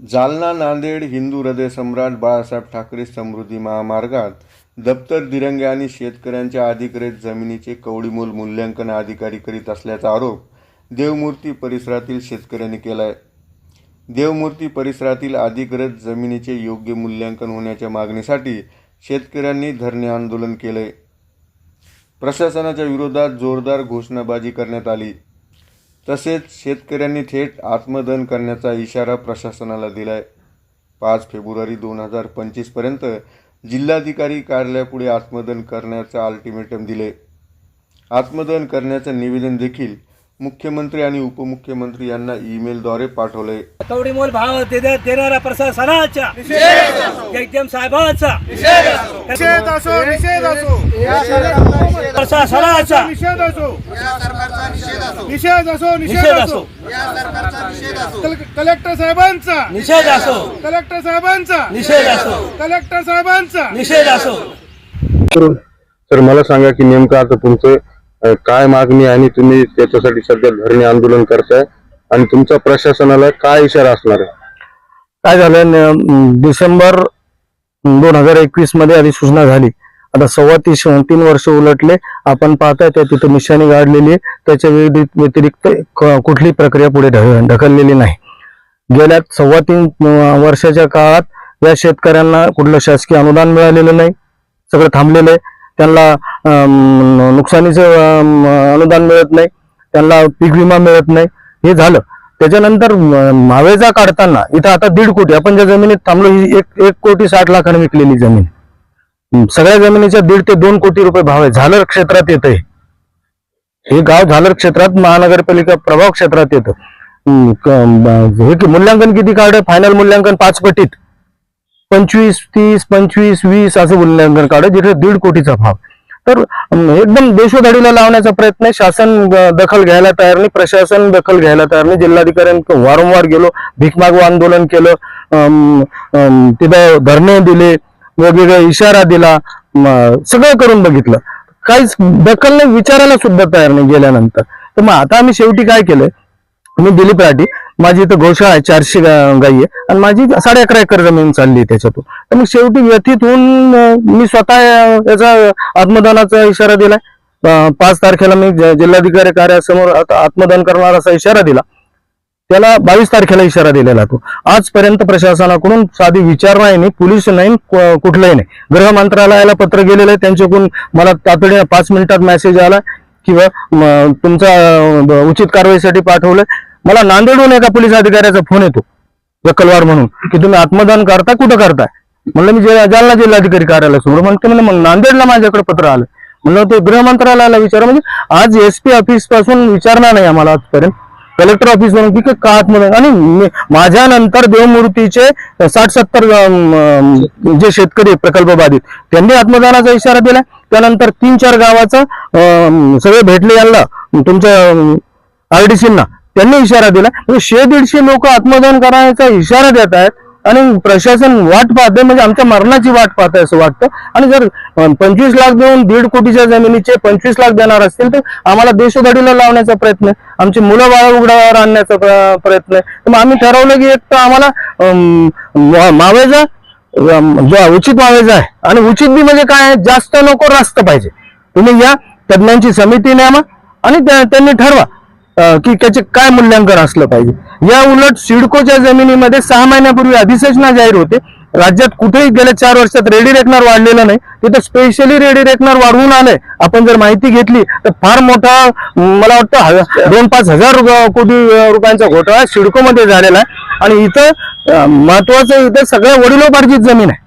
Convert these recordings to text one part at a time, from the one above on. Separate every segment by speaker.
Speaker 1: जालना नांदेड हिंदू हृदय सम्राट बाळासाहेब ठाकरे समृद्धी महामार्गात दप्तर दिरंगे आणि शेतकऱ्यांच्या अधिकृत जमिनीचे कवडीमोल मूल्यांकन अधिकारी करीत असल्याचा आरोप देवमूर्ती परिसरातील शेतकऱ्यांनी केला आहे देवमूर्ती परिसरातील अधिकृत जमिनीचे योग्य मूल्यांकन होण्याच्या मागणीसाठी शेतकऱ्यांनी धरणे आंदोलन केले प्रशासनाच्या विरोधात जोरदार घोषणाबाजी करण्यात आली. तसेच शेतकऱ्यांनी थेट आत्मदहन करण्याचा इशारा प्रशासनाला दिलाय. पाच फेब्रुवारी दोन हजार पंचवीसपर्यंत जिल्हाधिकारी कार्यालयापुढे आत्मदहन करण्याचं अल्टिमेटम दिले आत्मदहन करण्याचं निवेदन देखील मुख्यमंत्री आणि उपमुख्यमंत्री यांना ईमेलद्वारे पाठवले
Speaker 2: कवडीमोल भाव दे- देणाऱ्या प्रशासनाच्या जगदेम साहेबांचा.
Speaker 3: निषेध असो निषेध असो.
Speaker 2: प्रशासनाचा.
Speaker 3: निषेध असो.
Speaker 4: या सरकारचा निषेध असो.
Speaker 3: कलेक्टर साहेबांचा.
Speaker 2: निषेध असो.
Speaker 3: कलेक्टर साहेबांचा.
Speaker 2: निषेध असो.
Speaker 3: कलेक्टर साहेबांचा.
Speaker 2: निषेध असो.
Speaker 5: तर मला सांगा की नेमकं आता तुमचं काय मागणी आणि तुम्ही त्याच्यासाठी सध्या धरणे आंदोलन करताय? आणि तुमचा प्रशासनाला काय इशारा असणार आहे?
Speaker 6: काय झालं डिसेंबर दोन हजार एकवीसमध्ये अधिसूचना झाली. आता सव्वा तीस तीन वर्ष उलटले. आपण पाहताय त्या तिथे निशाणी गाडलेली आहे. त्याच्या व्यतिरिक्त कुठली प्रक्रिया पुढे ढ- ढकललेली नाही. गेल्या सव्वा तीन वर्षाच्या काळात या शेतकऱ्यांना कुठलं शासकीय अनुदान मिळालेलं नाही. सगळं थांबलेलं आहे. त्यांना नुकसानीचं अनुदान मिळत नाही त्यांना पीक विमा मिळत नाही. हे झालं. त्याच्यानंतर मावेजा काढताना इथं आता दीड कोटी आपण ज्या जमिनीत थांबलो ही एक एक कोटी साठ लाखाने विकलेली जमीन. सगळ्या जमिनीच्या दीड ते दोन कोटी रुपये भाव आहे. झालर क्षेत्रात येत आहे हे गाव झालर क्षेत्रात महानगरपालिका प्रभाव क्षेत्रात येतं. हे मूल्यांकन किती काढ फायनल मूल्यांकन पाच पटीत. पंचवीस तीस पंचवीस वीस असं मूल्यांकन काढ जिथे दीड कोटीचा भाव. तर एकदम देशोधडीला लावण्याचा प्रयत्न शासन दखल घ्यायला तयार नाही. प्रशासन दखल घ्यायला तयार नाही. जिल्हाधिकाऱ्यांकडे वारंवार गेलो. भीकमागू आंदोलन केलं. अं, तिथं धरणे दिले. वेगवेगळा इशारा दिला. सगळं करून बघितलं. काहीच दखल नाही. विचारायला सुद्धा तयार नाही गेल्यानंतर. तर मग आता आम्ही शेवटी काय केलंय? मी दिलीप राठी माझी इथं गोशाळा आहे चारशे गाई आहे. आणि माझी साडे अकरा एकर जमीन चालली आहे त्याच्यातून. तर मग शेवटी व्यथित होऊन मी स्वतः याचा आत्मदानाचा इशारा दिलाय. पाच तारखेला मी जिल्हाधिकारी कार्यासमोर आत्मदान करणार असा इशारा दिला. त्याला बावीस तारखेला इशारा दिलेला तो. आजपर्यंत प्रशासनाकडून साधी विचारणा नाही पोलीस नाही कुठलंही नाही. गृह मंत्रालयाला पत्र गेलेलं आहे त्यांच्याकडून मला तातडीने पाच मिनिटात मेसेज आला किंवा तुमचा उचित कारवाईसाठी पाठवलं मला नांदेडहून एका पोलीस अधिकाऱ्याचा फोन येतो वकलवार म्हणून की तुम्ही आत्मदान करता कुठं करताय? म्हणलं मी जे- जालना जिल्हाधिकारी कार्यालयासमोर म्हणते म्हणलं मग नांदेडला माझ्याकडे पत्र आलं. म्हणलं ते गृह मंत्रालयाला विचारा म्हणजे आज एसपी ऑफिसपासून विचारणार नाही आम्हाला आजपर्यंत. कलेक्टर ऑफिस म्हणून की का आत्मदान आणि माझ्यानंतर देवमूर्तीचे साठ सत्तर जे शेतकरी प्रकल्प बाधित त्यांनी आत्मदानाचा इशारा दिला. त्यानंतर तीन चार गावाचं सगळे भेटले यांना तुमच्या आरडीसींना त्यांनी इशारा दिला. म्हणजे शे दीडशे लोक आत्मदान करायचा इशारा देत आहेत आणि प्रशासन वाट पाहते म्हणजे आमच्या मरणाची वाट पाहते असं वाटतं. आणि जर पंचवीस लाख देऊन दीड कोटीच्या जमिनीचे पंचवीस लाख देणार असतील तर आम्हाला देशोधडीला लावण्याचा प्रयत्न आमची मुलं बाळ उघड्यावर आणण्याचा प्र- प्रयत्न. आहे तर मग आम्ही ठरवलं की एक तर आम्हाला मावेजा जो उचित मावेजा आहे. आणि उचित बी म्हणजे काय आहे? जास्त नको रास्त पाहिजे. तुम्ही या तज्ञांची समिती नेमा आणि त्या- त्यांनी ठरवा. की त्याचे काय मूल्यांकन असलं पाहिजे? या उलट सिडकोच्या जमिनीमध्ये सहा महिन्यापूर्वी अधिसूचना जाहीर होते. राज्यात कुठेही गेल्या चार वर्षात रेडी रेकनर वाढलेलं नाही. तिथं स्पेशली रेडी रेकनर वाढवून आलंय. आपण जर माहिती घेतली तर फार मोठा मला वाटतं दोन पाच हजार कोटी रुपयांचा घोटाळा सिडकोमध्ये झालेला आहे. आणि इथं महत्वाचं इथं सगळ्या वडिलोपार्जित जमीन आहे.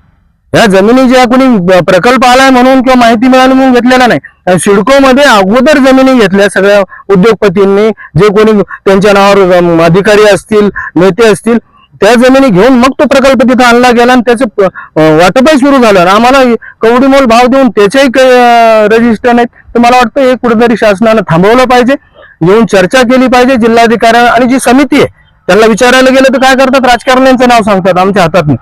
Speaker 6: या जमिनी ज्या कोणी प्रकल्प आलाय म्हणून किंवा माहिती मिळाली म्हणून घेतलेला नाही. सिडको मध्ये अगोदर जमिनी घेतल्या सगळ्या उद्योगपतींनी जे कोणी त्यांच्या नावावर अधिकारी असतील नेते असतील त्या जमिनी घेऊन मग तो प्रकल्प तिथं आणला गेला आणि त्याचं वाटपही सुरू झालं. आणि आम्हाला कवडीमोल भाव देऊन त्याचेही रजिस्टर नाहीत. तर मला वाटतं हे कुठेतरी शासनानं थांबवलं पाहिजे येऊन चर्चा केली पाहिजे जिल्हाधिकाऱ्यांना. आणि जी समिती आहे त्यांना विचारायला गेलं तर काय करतात? राजकारण्यांचं नाव सांगतात आमच्या हातात.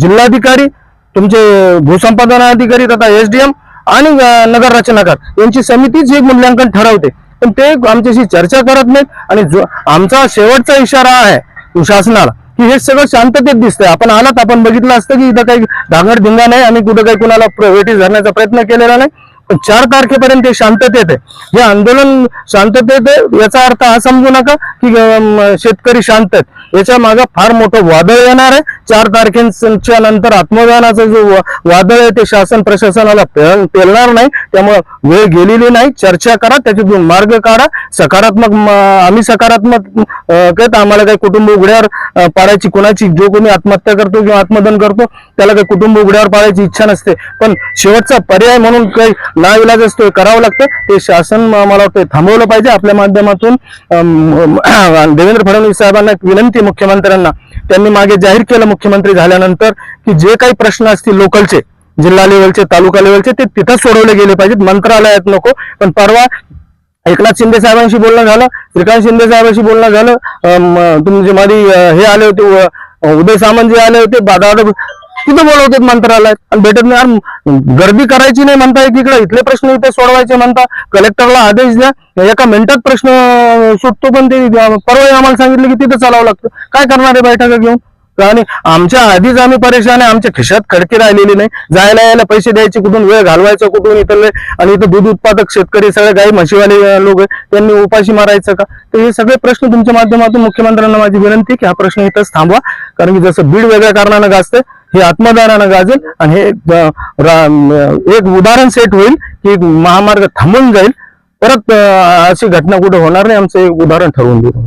Speaker 6: जिल्हाधिकारी तुमचे भूसंपादन अधिकारी तथा एसडीएम आणि नगर रचनाकार यांची समितीच हे मूल्यांकन ठरवते. पण ते आमच्याशी चर्चा करत नाहीत आणि जो आमचा शेवटचा इशारा आहे शासनाला की हे सगळं शांततेत दिसतंय. आपण आलात आपण बघितलं असतं की इथं काही धांगड धिंगा नाही आणि कुठं काही कुणाला वेटीस धरण्याचा प्रयत्न केलेला नाही. पण चार तारखेपर्यंत हे शांततेत आहे हे आंदोलन शांततेत आहे याचा अर्थ हा समजू नका की शेतकरी शांत आहेत. याच्या मागे फार मोठं वादळ येणार आहे. चार तारखेच्या नंतर आत्मदानाचं जो वादळ आहे ते शासन प्रशासनाला पेलणार नाही. त्यामुळे वेळ गेलेली नाही. चर्चा करा त्याच्यातून मार्ग काढा. सकारात्मक आम्ही सकारात्मक अं, कहत आम्हाला काही कुटुंब उघड्यावर पाडायची कोणाची? जो कोणी आत्महत्या करतो किंवा आत्मदन करतो त्याला काही कुटुंब उघड्यावर पाडायची इच्छा नसते. पण शेवटचा पर्याय म्हणून काही नाविलाज असतो करावं लागतं. ते शासन मला वाटतं थांबवलं पाहिजे. आपल्या माध्यमातून देवेंद्र फडणवीस साहेबांना विनंती मुख्यमंत्र्यांना. त्यांनी मागे जाहीर केलं मुख्यमंत्री झाल्यानंतर की जे काही प्रश्न असतील लोकलचे जिल्हा लेवलचे तालुका लेवलचे ते तिथं सोडवले गेले पाहिजेत. मंत्रालयात नको. पण परवा एकनाथ शिंदे साहेबांशी बोलणं झालं. श्रीकांत शिंदे साहेबांशी बोलणं झालं. तुमचे माझी हे आले होते उदय सामंत जे आले होते. तिथं बोलवतात मंत्रालयात? आणि भेटत नाही. गर्दी करायची नाही म्हणता एकीकडे इथले प्रश्न इथे सोडवायचे म्हणता. कलेक्टरला आदेश द्या. एका मिनिटात प्रश्न सुटतो पण ते परवा आम्हाला सांगितलं की तिथं चालावं लागतं. काय करणार आहे बैठका घेऊन? आणि आमच्या आधीच आम्ही परेशान आहे. आमच्या खिशात खडकी राहिलेली नाही. जायला यायला पैसे द्यायचे कुठून? वेळ घालवायचा कुठून इथले? आणि इथं दूध उत्पादक शेतकरी सगळे गाई म्हशीवाले लोक त्यांनी उपाशी मारायचं का? तर हे सगळे प्रश्न तुमच्या माध्यमातून मुख्यमंत्र्यांना माझी विनंती की हा प्रश्न इथंच थांबवा. कारण की जसं बीड वेगळ्या कारणानं गाजतंय हे आत्मदानानं गाजेल आणि हे एक, उदाहरण सेट होईल की महामार्ग थांबून जाईल. परत अशी घटना कुठे होणार नाही. आमचं एक उदाहरण ठरवून देऊ.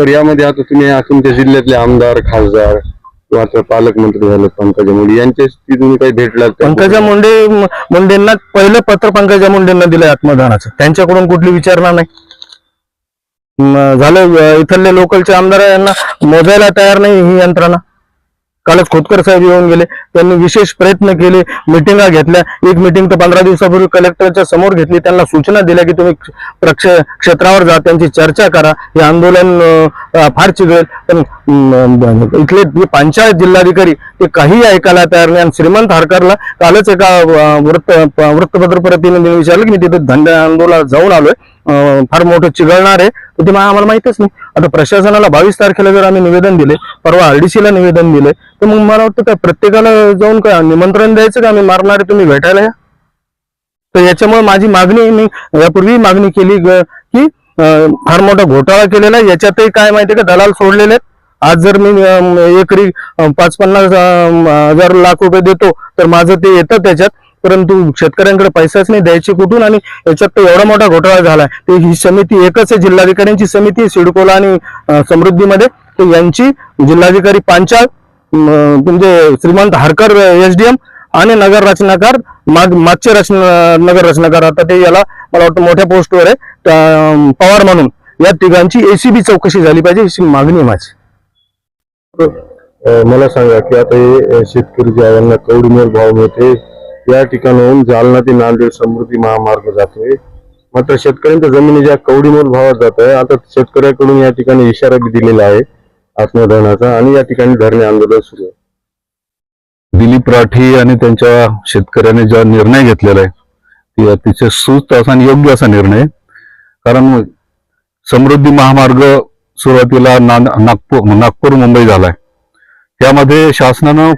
Speaker 5: तर यामध्ये आता तुम्ही तुमच्या जिल्ह्यातले आमदार खासदार किंवा आता पालकमंत्री झाले पंकजा मुंडे. यांच्याशी तुम्ही काही भेटलात का?
Speaker 6: पंकजा मुंडे मुंडेंना पहिलं पत्र पंकजा मुंडेंना दिलंय आत्मदानाचं. त्यांच्याकडून कुठली विचारणा नाही. म, झालं अं, इथले लोकलचे आमदार यांना मोजायला तयार नाही ही यंत्रणा. कालच खोतकर साहेब येऊन गेले. त्यांनी विशेष प्रयत्न केले मिटिंगा घेतल्या. एक मिटिंग तर पंधरा दिवसापूर्वी कलेक्टरच्या समोर घेतली. त्यांना सूचना दिल्या की तुम्ही प्रक्ष क्षेत्रावर जा त्यांची चर्चा करा. हे आंदोलन फार चिघळेल. पण इथले पंचायत जिल्हाधिकारी ते काही ऐकायला तयार नाही. आणि श्रीमंत हरकरला कालच एका वृत्त वृत्तपत्र प्रतिनिधीने विचारलं की मी तिथे धंदे आंदोलनात जाऊन आलोय. फार मोठं चिघळणार आहे. तर ते आम्हाला माहितच नाही. आता प्रशासनाला बावीस तारखेला जर आम्ही निवेदन दिले परवा आरडीसीला निवेदन दिले तर मग मला वाटतं काय प्रत्येकाला जाऊन काय निमंत्रण द्यायचं का? आम्ही मारणारे तुम्ही भेटायला या. तर याच्यामुळे माझी मागणी मी यापूर्वी मागणी केली ग- की फार मोठा घोटाळा केलेला आहे. याच्यातही काय माहितीये का? दलाल सोडलेले आहेत. आज जर मी एकरी पाच पन्नास हजार लाख रुपये देतो तर माझं ते येतं त्याच्यात. परंतु शेतकऱ्यांकडे पैसाच नाही द्यायचे कुठून आणि याच्यात तर एवढा मोठा घोटाळा झाला ते ही समिती एकच आहे जिल्हाधिकाऱ्यांची समिती सिडकोला आणि समृद्धीमध्ये. तर यांची जिल्हाधिकारी पांचाळ म्हणजे श्रीमंत हारकर एसडीएम आणि नगर रचनाकार माग मागचे रचना नगर रचनाकार. आता ते याला मला वाटतं मोठ्या पोस्टवर आहे त्या, पवार म्हणून. या तिघांची एसीबी चौकशी झाली पाहिजे अशी मागणी माझी.
Speaker 5: मला सांगा की आता हे शेतकरी ज्या आहे, यांना भाव मिळते या ठिकाणाहून जालना ते नांदेड समृद्धी महामार्ग जातोय. मात्र शेतकऱ्यांच्या जमिनी ज्या कवडीमोल भावात जात आहे आता शेतकऱ्याकडून या ठिकाणी इशारा बी दिलेला आहे आत्मधनाचा आणि या ठिकाणी धरणे आंदोलन सुरू आहे.
Speaker 7: दिलीप राठी आणि त्यांच्या शेतकऱ्याने ज्या निर्णय घेतलेला आहे ती अतिशय सुस्त असा आणि योग्य असा निर्णय कारण समृद्धी महामार्ग सुरुवातीला ना- नागपूर नागपूर मुंबई झालाय. त्यामध्ये शासनानं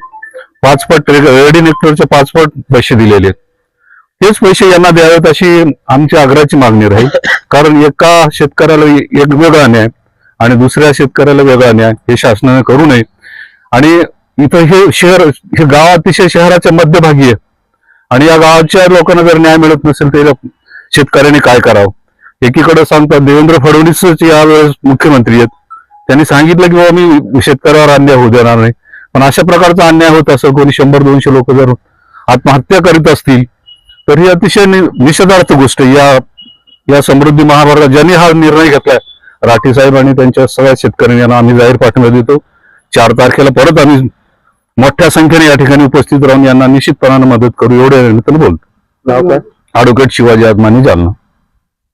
Speaker 7: पाच पट रेडी नेक्टरचे पाच पट पैसे दिलेले आहेत. तेच पैसे यांना द्यावेत अशी आमची आग्रहाची मागणी राहील. कारण एका शेतकऱ्याला एक वेगळा न्याय आणि दुसऱ्या शेतकऱ्याला वेगळा न्याय हे शासनाने करू नये. आणि इथं हे शहर हे गाव अतिशय शहराच्या मध्यभागी आहे. आणि या गावाच्या लोकांना जर न्याय मिळत नसेल तर शेतकऱ्यांनी काय करावं? एकीकडे सांगतात देवेंद्र फडणवीसच यावेळेस मुख्यमंत्री आहेत. त्यांनी सांगितलं की बाबा मी शेतकऱ्यावर अन्याय होऊ देणार नाही. पण अशा प्रकारचा अन्याय होत असं कोणी शंभर दोनशे लोक जर आत्महत्या करीत असतील तर ही अतिशय निषेधार्थ गोष्ट. या या समृद्धी महामार्गात ज्यांनी हा निर्णय घेतलाय राठी साहेब आणि त्यांच्या सगळ्या शेतकऱ्यांनी यांना आम्ही जाहीर पाठिंबा देतो. चार तारखेला परत आम्ही मोठ्या संख्येने या ठिकाणी उपस्थित राहून यांना निश्चितपणाने मदत करू. एवढे बोलतो. ऍडव्होकेट शिवाजी आदमानी जालना.